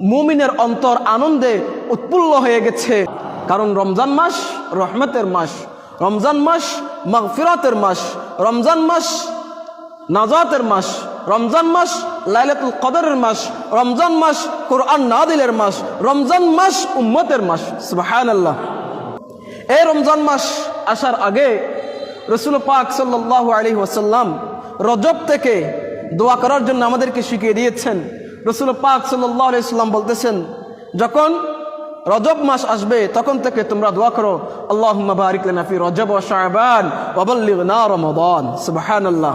মুমিনের অন্তর আনন্দে উৎফুল্ল হয়ে গেছে। কারণ রমজান মাস রহমতের মাস, রমজান মাস মাগফিরাতের মাস, রমজান মাস নাজাতের মাস, রমজান মাস লাইলাতুল কদরের মাস, রমজান মাস কোরআন নাদিলের মাস, রমজান মাস উম্মতের মাস। সুবহানাল্লাহ। এই রমজান মাস আসার আগে রসুল পাক সাল্লাহ আলী ওয়াসাল্লাম রজব থেকে দোয়া করার জন্য আমাদেরকে শিখিয়ে দিয়েছেন। রসুল পাক সাল্লাহ ইসলাম বলতেছেন, যখন রজব মাস আসবে, তখন থেকে তোমরা দোয়া করো আল্লাহ বারিক নাফি রজব ও শাহবান ওবল্লিগনা রমদান। সুবহানাল্লাহ।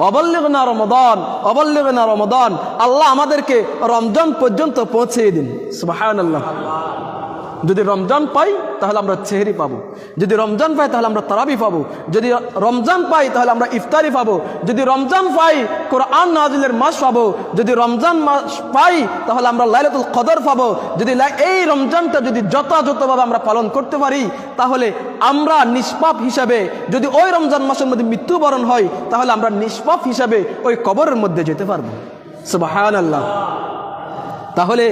অবল্লিগনা রমদান অবল্লিগনা রমদান। আল্লাহ আমাদেরকে রমজান পর্যন্ত পৌঁছে দিন। সুবহানাল্লাহ। যদি রমজান পাই, তাহলে আমরা চেহারি পাবো। যদি রমজান পাই, তাহলে আমরা তারাবি পাবো। যদি রমজান পাই, তাহলে আমরা ইফতারি পাবো। যদি রমজান পাই, কোরআন নাজিলের মাস পাবো। যদি রমজান মাস পাই, তাহলে আমরা লাইলাতুল কদর পাবো। যদি এই রমজানটা যদি যথাযথভাবে আমরা পালন করতে পারি, তাহলে আমরা নিষ্পাপ হিসাবে যদি ওই রমজান মাসের মধ্যে মৃত্যুবরণ হয়, তাহলে আমরা নিষ্পাপ হিসাবে ওই কবরের মধ্যে যেতে পারব। সুবাহান আল্লাহ তাহলে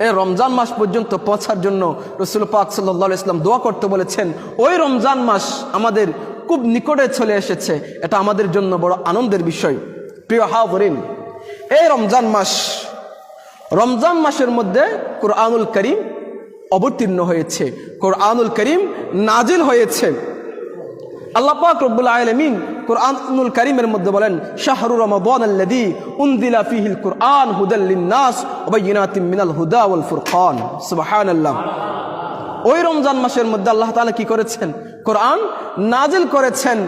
রমজান মাস পর্যন্ত পৌঁছার জন্য রসুল পাক সাল্লাহ ইসলাম দোয়া করতে বলেছেন, ওই রমজান মাস আমাদের খুব নিকটে চলে এসেছে। এটা আমাদের জন্য বড় আনন্দের বিষয়। প্রিয় হাবরিন এই রমজান মাস, রমজান মাসের মধ্যে কোরআনুল করিম অবতীর্ণ হয়েছে। কোরআনুল করিম নাজিল হয়েছে। আল্লাহ পাক রব্বুল আলামিন কোরআনুল কারীমের মধ্যে বলেন কুরআন ফুরকান। সুবহানাল্লাহ। ওই রমজান মাসের মধ্যে আল্লাহ তাআলা কি করেছেন? কোরআন নাজিল করেছেন।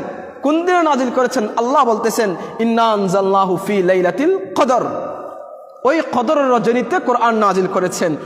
কোন দিনে নাজিল করেছেন? আল্লাহ বলতেছেন, ইন্না আনজালনাহু ফি লাইলাতিল কদর। ওই কদরের রজনীতে কোরআন নাজিল করেছেন।